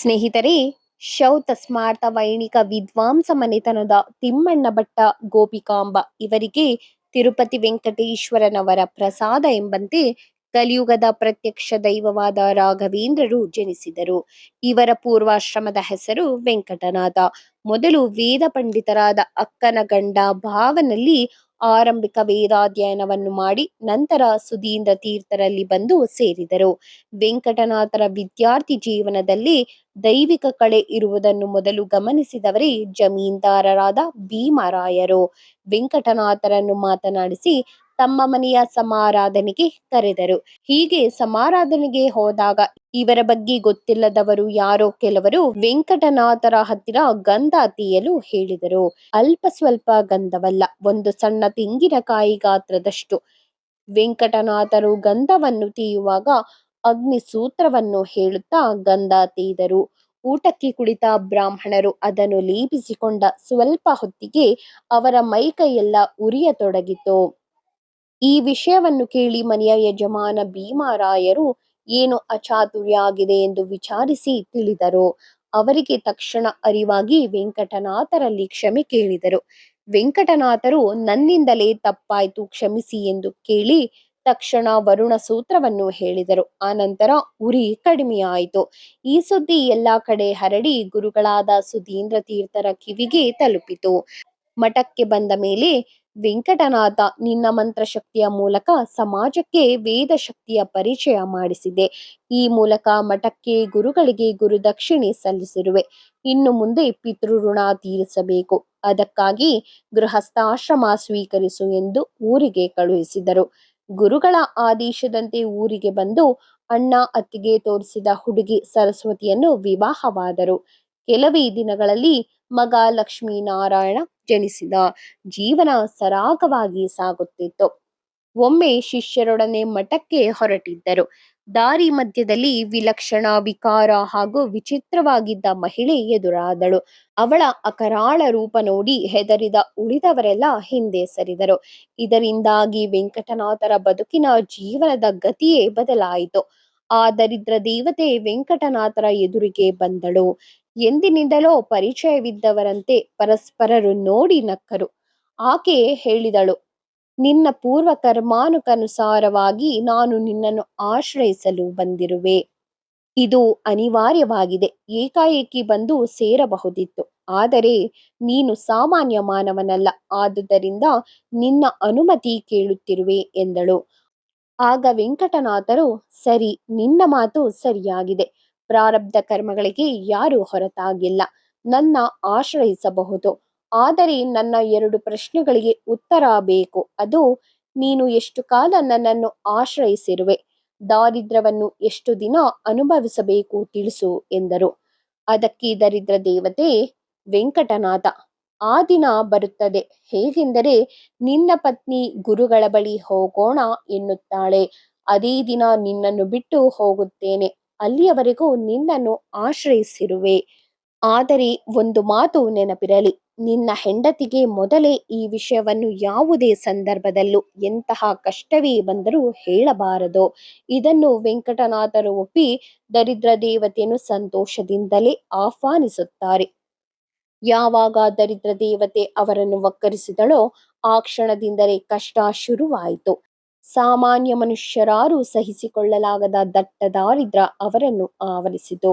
ಸ್ನೇಹಿತರೆ, ಶೌತ ಸ್ಮಾರ್ತ ವೈಣಿಕ ವಿದ್ವಾಂಸ ಮನೆತನದ ತಿಮ್ಮಣ್ಣ ಭಟ್ಟ ಗೋಪಿಕಾಂಬ ಇವರಿಗೆ ತಿರುಪತಿ ವೆಂಕಟೇಶ್ವರನವರ ಪ್ರಸಾದ ಎಂಬಂತೆ ಕಲಿಯುಗದ ಪ್ರತ್ಯಕ್ಷ ದೈವವಾದ ರಾಘವೇಂದ್ರರು ಜನಿಸಿದರು. ಇವರ ಪೂರ್ವಾಶ್ರಮದ ಹೆಸರು ವೆಂಕಟನಾಥ. ಮೊದಲು ವೇದ ಪಂಡಿತರಾದ ಅಕ್ಕನ ಗಂಡ ಭಾವನಲ್ಲಿ ಆರಂಭಿಕ ವೇದಾಧ್ಯಯನವನ್ನು ಮಾಡಿ ನಂತರ ಸುಧೀಂದ್ರ ತೀರ್ಥರಲ್ಲಿ ಬಂದು ಸೇರಿದರು. ವೆಂಕಟನಾಥರ ವಿದ್ಯಾರ್ಥಿ ಜೀವನದಲ್ಲಿ ದೈವಿಕ ಕಳೆ ಇರುವುದನ್ನು ಮೊದಲು ಗಮನಿಸಿದವರೇ ಜಮೀನ್ದಾರರಾದ ಭೀಮರಾಯರು. ವೆಂಕಟನಾಥರನ್ನು ಮಾತನಾಡಿಸಿ ತಮ್ಮ ಮನೆಯ ಸಮಾರಾಧನೆಗೆ ಕರೆದರು. ಹೀಗೆ ಸಮಾರಾಧನೆಗೆ ಹೋದಾಗ ಇವರ ಬಗ್ಗೆ ಗೊತ್ತಿಲ್ಲದವರು ಯಾರೋ ಕೆಲವರು ವೆಂಕಟನಾಥರ ಹತ್ತಿರ ಗಂಧ ತೀಯಲು ಹೇಳಿದರು. ಅಲ್ಪ ಸ್ವಲ್ಪ ಗಂಧವಲ್ಲ, ಒಂದು ಸಣ್ಣ ತೆಂಗಿನಕಾಯಿ ಗಾತ್ರದಷ್ಟು. ವೆಂಕಟನಾಥರು ಗಂಧವನ್ನು ತೀಯುವಾಗ ಅಗ್ನಿ ಸೂತ್ರವನ್ನು ಹೇಳುತ್ತಾ ಗಂಧ ತೀದರು. ಊಟಕ್ಕೆ ಕುಳಿತ ಬ್ರಾಹ್ಮಣರು ಅದನ್ನು ಲೇಪಿಸಿಕೊಂಡ ಸ್ವಲ್ಪ ಹೊತ್ತಿಗೆ ಅವರ ಮೈಕೈಯೆಲ್ಲ ಉರಿಯತೊಡಗಿತು. ಈ ವಿಷಯವನ್ನು ಕೇಳಿ ಮನೆಯ ಯಜಮಾನ ಭೀಮಾರಾಯರು ಏನು ಅಚಾತುರ್ಯ ಆಗಿದೆ ಎಂದು ವಿಚಾರಿಸಿ ತಿಳಿದರು. ಅವರಿಗೆ ತಕ್ಷಣ ಅರಿವಾಗಿ ವೆಂಕಟನಾಥರಲ್ಲಿ ಕ್ಷಮೆ ಕೇಳಿದರು. ವೆಂಕಟನಾಥರು, ನನ್ನಿಂದಲೇ ತಪ್ಪಾಯ್ತು, ಕ್ಷಮಿಸಿ ಎಂದು ಕೇಳಿ ತಕ್ಷಣ ವರುಣ ಸೂತ್ರವನ್ನು ಹೇಳಿದರು. ಆನಂತರ ಉರಿ ಕಡಿಮೆಯಾಯಿತು. ಈ ಸುದ್ದಿ ಎಲ್ಲಾ ಕಡೆ ಹರಡಿ ಗುರುಗಳಾದ ಸುಧೀಂದ್ರ ತೀರ್ಥರ ಕಿವಿಗೆ ತಲುಪಿತು. ಮಠಕ್ಕೆ ಬಂದ ಮೇಲೆ ವೆಂಕಟನಾಥ ನಿನ್ನ ಮಂತ್ರಶಕ್ತಿಯ ಮೂಲಕ ಸಮಾಜಕ್ಕೆ ವೇದ ಶಕ್ತಿಯ ಪರಿಚಯ ಮಾಡಿಸಿದೆ. ಈ ಮೂಲಕ ಮಠಕ್ಕೆ ಗುರುಗಳಿಗೆ ಗುರುದಕ್ಷಿಣೆ ಸಲ್ಲಿಸಿರುವೆ. ಇನ್ನು ಮುಂದೆ ಪಿತೃಋಣ ತೀರಿಸಬೇಕು. ಅದಕ್ಕಾಗಿ ಗೃಹಸ್ಥಾಶ್ರಮ ಸ್ವೀಕರಿಸು ಎಂದು ಊರಿಗೆ ಕಳುಹಿಸಿದರು. ಗುರುಗಳ ಆದೇಶದಂತೆ ಊರಿಗೆ ಬಂದು ಅಣ್ಣ ಅತ್ತಿಗೆ ತೋರಿಸಿದ ಹುಡುಗಿ ಸರಸ್ವತಿಯನ್ನು ವಿವಾಹವಾದರು. ಕೆಲವೇ ದಿನಗಳಲ್ಲಿ ಮಗ ಲಕ್ಷ್ಮೀನಾರಾಯಣ ಜನಿಸಿದ ಜೀವನ ಸರಾಗವಾಗಿ ಸಾಗುತ್ತಿತ್ತು. ಒಮ್ಮೆ ಶಿಷ್ಯರೊಡನೆ ಮಠಕ್ಕೆ ಹೊರಟಿದ್ದರು. ದಾರಿ ಮಧ್ಯದಲ್ಲಿ ವಿಲಕ್ಷಣ, ವಿಕಾರ ಹಾಗೂ ವಿಚಿತ್ರವಾಗಿದ್ದ ಮಹಿಳೆ ಎದುರಾದಳು. ಅವಳ ಅಕರಾಳ ರೂಪ ನೋಡಿ ಹೆದರಿದ ಉಳಿದವರೆಲ್ಲ ಹಿಂದೆ ಸರಿದರು. ಇದರಿಂದಾಗಿ ವೆಂಕಟನಾಥರ ಬದುಕಿನ ಜೀವನದ ಗತಿಯೇ ಬದಲಾಯಿತು. ಆ ದರಿದ್ರ ದೇವತೆ ವೆಂಕಟನಾಥರ ಎದುರಿಗೆ ಬಂದಳು. ಎಂದಿನಿಂದಲೋ ಪರಿಚಯವಿದ್ದವರಂತೆ ಪರಸ್ಪರರು ನೋಡಿ ನಕ್ಕರು. ಆಕೆ ಹೇಳಿದಳು, ನಿನ್ನ ಪೂರ್ವ ಕರ್ಮಾನುಕನುಸಾರವಾಗಿ ನಾನು ನಿನ್ನನ್ನು ಆಶ್ರಯಿಸಲು ಬಂದಿರುವೆ. ಇದು ಅನಿವಾರ್ಯವಾಗಿದೆ. ಏಕಾಏಕಿ ಬಂದು ಸೇರಬಹುದಿತ್ತು. ಆದರೆ ನೀನು ಸಾಮಾನ್ಯ ಮಾನವನಲ್ಲ. ಆದುದರಿಂದ ನಿನ್ನ ಅನುಮತಿ ಕೇಳುತ್ತಿರುವೆ ಎಂದಳು. ಆಗ ವೆಂಕಟನಾಥರು, ಸರಿ, ನಿನ್ನ ಮಾತು ಸರಿಯಾಗಿದೆ. ಪ್ರಾರಬ್ಧ ಕರ್ಮಗಳಿಗೆ ಯಾರು ಹೊರತಾಗಿಲ್ಲ. ನನ್ನ ಆಶ್ರಯಿಸಬಹುದು. ಆದರೆ ನನ್ನ ಎರಡು ಪ್ರಶ್ನೆಗಳಿಗೆ ಉತ್ತರ ಬೇಕು. ಅದು, ನೀನು ಎಷ್ಟು ಕಾಲ ನನ್ನನ್ನು ಆಶ್ರಯಿಸಿರುವೆ? ದಾರಿದ್ರ್ಯವನ್ನು ಎಷ್ಟು ದಿನ ಅನುಭವಿಸಬೇಕು ತಿಳಿಸು, ಎಂದರು. ಅದಕ್ಕೆ ದರಿದ್ರ ದೇವತೆ, ವೆಂಕಟನಾಥ, ಆ ದಿನ ಬರುತ್ತದೆ. ಹೇಗೆಂದರೆ, ನಿನ್ನ ಪತ್ನಿ ಗುರುಗಳ ಬಳಿ ಹೋಗೋಣ ಎನ್ನುತ್ತಾಳೆ. ಅದೇ ದಿನ ನಿನ್ನನ್ನು ಬಿಟ್ಟು ಹೋಗುತ್ತೇನೆ. ಅಲ್ಲಿಯವರೆಗೂ ನಿನ್ನನ್ನು ಆಶ್ರಯಿಸಿರುವೆ. ಆದರೆ ಒಂದು ಮಾತು ನೆನಪಿರಲಿ. ನಿನ್ನ ಹೆಂಡತಿಗೆ ಮೊದಲೇ ಈ ವಿಷಯವನ್ನು ಯಾವುದೇ ಸಂದರ್ಭದಲ್ಲೂ ಎಂತಹ ಕಷ್ಟವೇ ಬಂದರೂ ಹೇಳಬಾರದು. ಇದನ್ನು ವೆಂಕಟನಾಥರು ಒಪ್ಪಿ ದರಿದ್ರ ದೇವತೆಯನ್ನು ಸಂತೋಷದಿಂದಲೇ ಆಹ್ವಾನಿಸುತ್ತಾರೆ. ಯಾವಾಗ ದರಿದ್ರ ದೇವತೆ ಅವರನ್ನು ಒಕ್ಕರಿಸಿದಳೋ ಆ ಕ್ಷಣದಿಂದಲೇ ಕಷ್ಟ ಶುರುವಾಯಿತು. ಸಾಮಾನ್ಯ ಮನುಷ್ಯರಾರು ಸಹಿಸಿಕೊಳ್ಳಲಾಗದ ದಟ್ಟ ದಾರಿದ್ರ ಅವರನ್ನು ಆವರಿಸಿತು.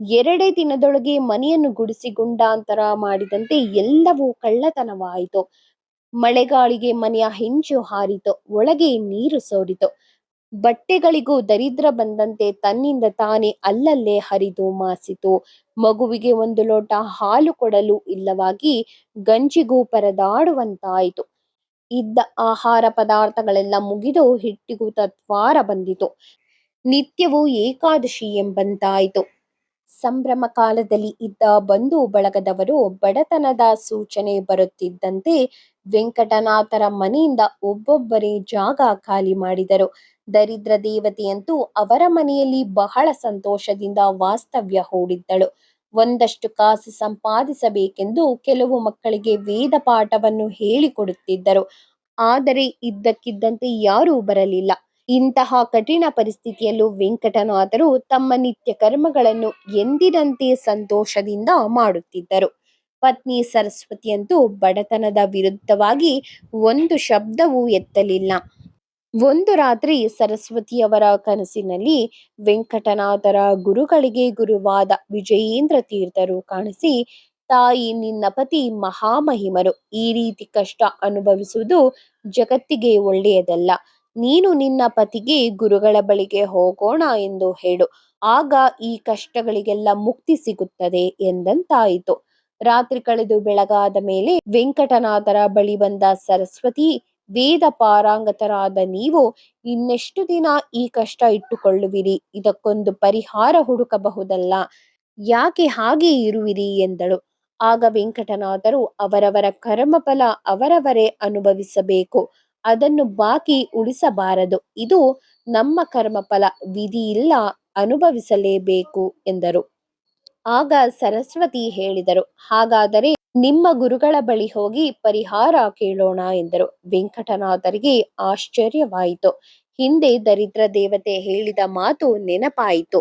ಎರಡೇ ದಿನದೊಳಗೆ ಮನೆಯನ್ನು ಗುಡಿಸಿ ಗುಂಡಾಂತರ ಮಾಡಿದಂತೆ ಎಲ್ಲವೂ ಕಳ್ಳತನವಾಯಿತು. ಮಳೆಗಾಳಿಗೆ ಮನೆಯ ಹೆಂಚು ಹಾರಿತು, ಒಳಗೆ ನೀರು ಸೋರಿತು. ಬಟ್ಟೆಗಳಿಗೂ ದರಿದ್ರ ಬಂದಂತೆ ತನ್ನಿಂದ ತಾನೇ ಅಲ್ಲಲ್ಲೇ ಹರಿದು ಮಾಸಿತು. ಮಗುವಿಗೆ ಒಂದು ಲೋಟ ಹಾಲು ಕೊಡಲು ಇಲ್ಲವಾಗಿ ಗಂಜಿಗೂ ಪರದಾಡುವಂತಾಯಿತು. ಇದ್ದ ಆಹಾರ ಪದಾರ್ಥಗಳೆಲ್ಲ ಮುಗಿದು ಹಿಟ್ಟಿಗೂ ತತ್ವಾರ ಬಂದಿತು. ನಿತ್ಯವೂ ಏಕಾದಶಿ ಎಂಬಂತಾಯಿತು. ಸಂಭ್ರಮ ಕಾಲದಲ್ಲಿ ಇದ್ದ ಬಂಧು ಬಳಗದವರು ಬಡತನದ ಸೂಚನೆ ಬರುತ್ತಿದ್ದಂತೆ ವೆಂಕಟನಾಥರ ಮನೆಯಿಂದ ಒಬ್ಬೊಬ್ಬರೇ ಜಾಗ ಖಾಲಿ ಮಾಡಿದರು. ದರಿದ್ರ ದೇವತೆಯಂತೂ ಅವರ ಮನೆಯಲ್ಲಿ ಬಹಳ ಸಂತೋಷದಿಂದ ವಾಸ್ತವ್ಯ ಹೂಡಿದ್ದಳು. ಒಂದಷ್ಟು ಕಾಸು ಸಂಪಾದಿಸಬೇಕೆಂದು ಕೆಲವು ಮಕ್ಕಳಿಗೆ ವೇದ ಪಾಠವನ್ನು ಹೇಳಿಕೊಡುತ್ತಿದ್ದರು. ಆದರೆ ಇದ್ದಕ್ಕಿದ್ದಂತೆ ಯಾರೂ ಬರಲಿಲ್ಲ. ಇಂತಹ ಕಠಿಣ ಪರಿಸ್ಥಿತಿಯಲ್ಲೂ ವೆಂಕಟನಾಥರು ತಮ್ಮ ನಿತ್ಯ ಕರ್ಮಗಳನ್ನು ಎಂದಿನಂತೆ ಸಂತೋಷದಿಂದ ಮಾಡುತ್ತಿದ್ದರು. ಪತ್ನಿ ಸರಸ್ವತಿಯಂತೂ ಬಡತನದ ವಿರುದ್ಧವಾಗಿ ಒಂದು ಶಬ್ದವೂ ಎತ್ತಲಿಲ್ಲ. ಒಂದು ರಾತ್ರಿ ಸರಸ್ವತಿಯವರ ಕನಸಿನಲ್ಲಿ ವೆಂಕಟನಾಥರ ಗುರುಗಳಿಗೆ ಗುರುವಾದ ವಿಜಯೇಂದ್ರ ತೀರ್ಥರು ಕಾಣಿಸಿ, ತಾಯಿ, ನಿನ್ನ ಪತಿ ಮಹಾಮಹಿಮರು. ಈ ರೀತಿ ಕಷ್ಟ ಅನುಭವಿಸುವುದು ಜಗತ್ತಿಗೆ ಒಳ್ಳೆಯದಲ್ಲ. ನೀನು ನಿನ್ನ ಪತಿಗೆ ಗುರುಗಳ ಬಳಿಗೆ ಹೋಗೋಣ ಎಂದು ಹೇಳು. ಆಗ ಈ ಕಷ್ಟಗಳಿಗೆಲ್ಲ ಮುಕ್ತಿ ಸಿಗುತ್ತದೆ ಎಂದಂತಾಯಿತು. ರಾತ್ರಿ ಕಳೆದು ಬೆಳಗಾದ ಮೇಲೆ ವೆಂಕಟನಾಥರ ಬಳಿ ಬಂದ ಸರಸ್ವತಿ ವೇದ ಪಾರಂಗತರಾದ ನೀವು ಇನ್ನೆಷ್ಟು ದಿನ ಈ ಕಷ್ಟ ಇಟ್ಟುಕೊಳ್ಳುವಿರಿ? ಇದಕ್ಕೊಂದು ಪರಿಹಾರ ಹುಡುಕಬಹುದಲ್ಲ. ಯಾಕೆ ಹಾಗೆ ಇರುವಿರಿ? ಎಂದಳು. ಆಗ ವೆಂಕಟನಾಥರು ಅವರವರ ಕರ್ಮಫಲ ಅವರವರೇ ಅನುಭವಿಸಬೇಕು. ಅದನ್ನು ಬಾಕಿ ಉಳಿಸಬಾರದು. ಇದು ನಮ್ಮ ಕರ್ಮಫಲ. ವಿಧಿ ಇಲ್ಲ ಅನುಭವಿಸಲೇಬೇಕು, ಎಂದರು. ಆಗ ಸರಸ್ವತಿ ಹೇಳಿದರು. ಹಾಗಾದರೆ ನಿಮ್ಮ ಗುರುಗಳ ಬಳಿ ಹೋಗಿ ಪರಿಹಾರ ಕೇಳೋಣ ಎಂದರು. ವೆಂಕಟನಾಥರಿಗೆ ಆಶ್ಚರ್ಯವಾಯಿತು. ಹಿಂದೆ ದರಿದ್ರ ದೇವತೆ ಹೇಳಿದ ಮಾತು ನೆನಪಾಯಿತು.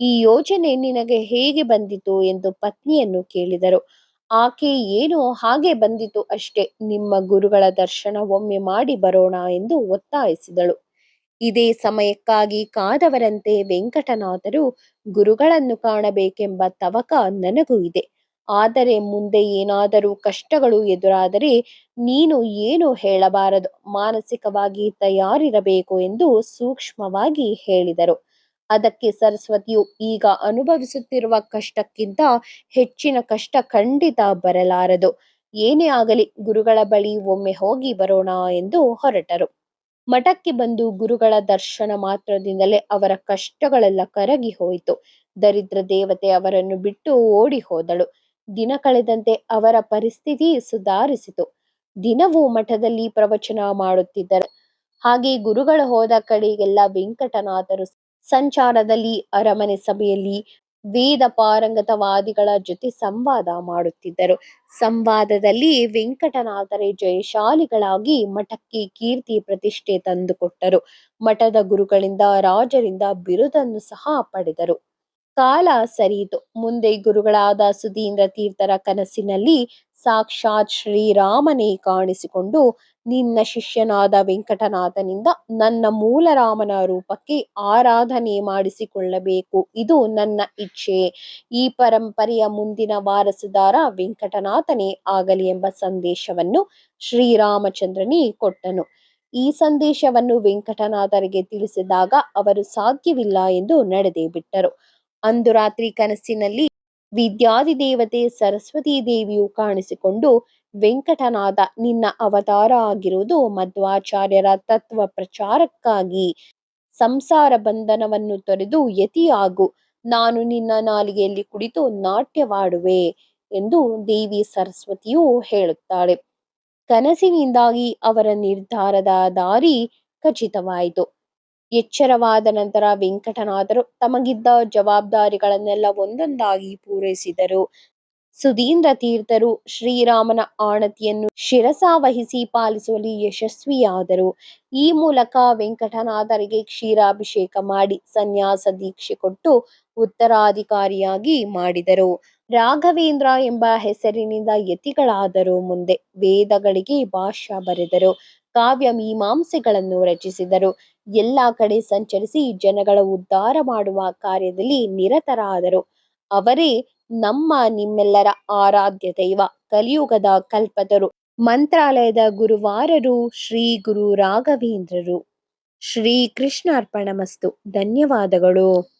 ಈ ಯೋಚನೆ ನಿನಗೆ ಹೇಗೆ ಬಂದಿತು ಎಂದು ಪತ್ನಿಯನ್ನು ಕೇಳಿದರು. ಆಕೆ ಏನು ಹಾಗೆ ಬಂದಿತು ಅಷ್ಟೇ, ನಿಮ್ಮ ಗುರುಗಳ ದರ್ಶನ ಒಮ್ಮೆ ಮಾಡಿ ಬರೋಣ ಎಂದು ಒತ್ತಾಯಿಸಿದಳು. ಇದೇ ಸಮಯಕ್ಕಾಗಿ ಕಾದವರಂತೆ ವೆಂಕಟನಾಥರು ಗುರುಗಳನ್ನು ಕಾಣಬೇಕೆಂಬ ತವಕ ನನಗೂ ಇದೆ. ಆದರೆ ಮುಂದೆ ಏನಾದರೂ ಕಷ್ಟಗಳು ಎದುರಾದರೆ ನೀನು ಏನು ಹೇಳಬಾರದು? ಮಾನಸಿಕವಾಗಿ ತಯಾರಿರಬೇಕು ಎಂದು ಸೂಕ್ಷ್ಮವಾಗಿ ಹೇಳಿದರು. ಅದಕ್ಕೆ ಸರಸ್ವತಿಯು ಈಗ ಅನುಭವಿಸುತ್ತಿರುವ ಕಷ್ಟಕ್ಕಿಂತ ಹೆಚ್ಚಿನ ಕಷ್ಟ ಖಂಡಿತ ಬರಲಾರದು. ಏನೇ ಆಗಲಿ ಗುರುಗಳ ಬಳಿ ಒಮ್ಮೆ ಹೋಗಿ ಬರೋಣ ಎಂದು ಹೊರಟರು. ಮಠಕ್ಕೆ ಬಂದು ಗುರುಗಳ ದರ್ಶನ ಮಾತ್ರದಿಂದಲೇ ಅವರ ಕಷ್ಟಗಳೆಲ್ಲ ಕರಗಿ ಹೋಯಿತು. ದರಿದ್ರ ದೇವತೆ ಅವರನ್ನು ಬಿಟ್ಟು ಓಡಿ ಹೋದಳು. ದಿನ ಕಳೆದಂತೆ ಅವರ ಪರಿಸ್ಥಿತಿ ಸುಧಾರಿಸಿತು. ದಿನವೂ ಮಠದಲ್ಲಿ ಪ್ರವಚನ ಮಾಡುತ್ತಿದ್ದರು. ಹಾಗೆ ಗುರುಗಳು ಹೋದ ಕಡೆಗೆಲ್ಲ ವೆಂಕಟನಾಥರು ಸಂಚಾರದಲ್ಲಿ, ಅರಮನೆ ಸಭೆಯಲ್ಲಿ ವೇದ ಪಾರಂಗತವಾದಿಗಳ ಜೊತೆ ಸಂವಾದ ಮಾಡುತ್ತಿದ್ದರು. ಸಂವಾದದಲ್ಲಿ ವೆಂಕಟನಾಥರೇ ಜಯಶಾಲಿಗಳಾಗಿ ಮಠಕ್ಕೆ ಕೀರ್ತಿ ಪ್ರತಿಷ್ಠೆ ತಂದುಕೊಟ್ಟರು. ಮಠದ ಗುರುಗಳಿಂದ ರಾಜರಿಂದ ಬಿರುದನ್ನು ಸಹ ಪಡೆದರು. ಕಾಲ ಸರಿಯಿತು. ಮುಂದೆ ಗುರುಗಳಾದ ಸುಧೀಂದ್ರ ತೀರ್ಥರ ಕನಸಿನಲ್ಲಿ ಸಾಕ್ಷಾತ್ ಶ್ರೀರಾಮನೇ ಕಾಣಿಸಿಕೊಂಡು ನಿನ್ನ ಶಿಷ್ಯನಾದ ವೆಂಕಟನಾಥನಿಂದ ನನ್ನ ಮೂಲರಾಮನ ರೂಪಕ್ಕೆ ಆರಾಧನೆ ಮಾಡಿಸಿಕೊಳ್ಳಬೇಕು. ಇದು ನನ್ನ ಇಚ್ಛೆ. ಈ ಪರಂಪರೆಯ ಮುಂದಿನ ವಾರಸುದಾರ ವೆಂಕಟನಾಥನೇ ಆಗಲಿ ಎಂಬ ಸಂದೇಶವನ್ನು ಶ್ರೀರಾಮಚಂದ್ರನೇ ಕೊಟ್ಟನು. ಈ ಸಂದೇಶವನ್ನು ವೆಂಕಟನಾಥರಿಗೆ ತಿಳಿಸಿದಾಗ ಅವರು ಸಾಧ್ಯವಿಲ್ಲ ಎಂದು ನಡೆದೇ ಬಿಟ್ಟರು. ಅಂದು ರಾತ್ರಿ ಕನಸಿನಲ್ಲಿ ವಿದ್ಯಾದಿ ದೇವತೆ ಸರಸ್ವತಿ ದೇವಿಯು ಕಾಣಿಸಿಕೊಂಡು, ವೆಂಕಟನಾದ, ನಿನ್ನ ಅವತಾರ ಆಗಿರುವುದು ಮಧ್ವಾಚಾರ್ಯರ ತತ್ವ ಪ್ರಚಾರಕ್ಕಾಗಿ. ಸಂಸಾರ ಬಂಧನವನ್ನು ತೊರೆದು ಯತಿಯಾಗು. ನಾನು ನಿನ್ನ ನಾಲಿಗೆಯಲ್ಲಿ ಕುಳಿತು ನಾಟ್ಯವಾಡುವೆ ಎಂದು ದೇವಿ ಸರಸ್ವತಿಯು ಹೇಳುತ್ತಾಳೆ. ಕನಸಿನಿಂದಾಗಿ ಅವರ ನಿರ್ಧಾರದ ದಾರಿ ಖಚಿತವಾಯಿತು. ಎಚ್ಚರವಾದ ನಂತರ ವೆಂಕಟನಾಥರು ತಮಗಿದ್ದ ಜವಾಬ್ದಾರಿಗಳನ್ನೆಲ್ಲ ಒಂದೊಂದಾಗಿ ಪೂರೈಸಿದರು. ಸುಧೀಂದ್ರ ತೀರ್ಥರು ಶ್ರೀರಾಮನ ಆಣತಿಯನ್ನು ಶಿರಸಾವಹಿಸಿ ಪಾಲಿಸುವಲ್ಲಿ ಯಶಸ್ವಿಯಾದರು. ಈ ಮೂಲಕ ವೆಂಕಟನಾಥರಿಗೆ ಕ್ಷೀರಾಭಿಷೇಕ ಮಾಡಿ ಸನ್ಯಾಸ ದೀಕ್ಷೆ ಕೊಟ್ಟು ಉತ್ತರಾಧಿಕಾರಿಯಾಗಿ ಮಾಡಿದರು. ರಾಘವೇಂದ್ರ ಎಂಬ ಹೆಸರಿನಿಂದ ಯತಿಗಳಾದರು. ಮುಂದೆ ವೇದಗಳಿಗೆ ಭಾಷ್ಯ ಬರೆದರು. ಕಾವ್ಯ ಮೀಮಾಂಸೆಗಳನ್ನು ರಚಿಸಿದರು. ಎಲ್ಲ ಕಡೆ ಸಂಚರಿಸಿ ಜನಗಳ ಉದ್ಧಾರ ಮಾಡುವ ಕಾರ್ಯದಲ್ಲಿ ನಿರತರಾದರು. ಅವರೇ ನಮ್ಮ ನಿಮ್ಮೆಲ್ಲರ ಆರಾಧ್ಯ ದೈವ, ಕಲಿಯುಗದ ಕಲ್ಪತರು, ಮಂತ್ರಾಲಯದ ಗುರುವಾರರು, ಶ್ರೀ ಗುರು ರಾಘವೇಂದ್ರರು. ಶ್ರೀ ಕೃಷ್ಣಾರ್ಪಣಮಸ್ತು ಧನ್ಯವಾದಗಳು.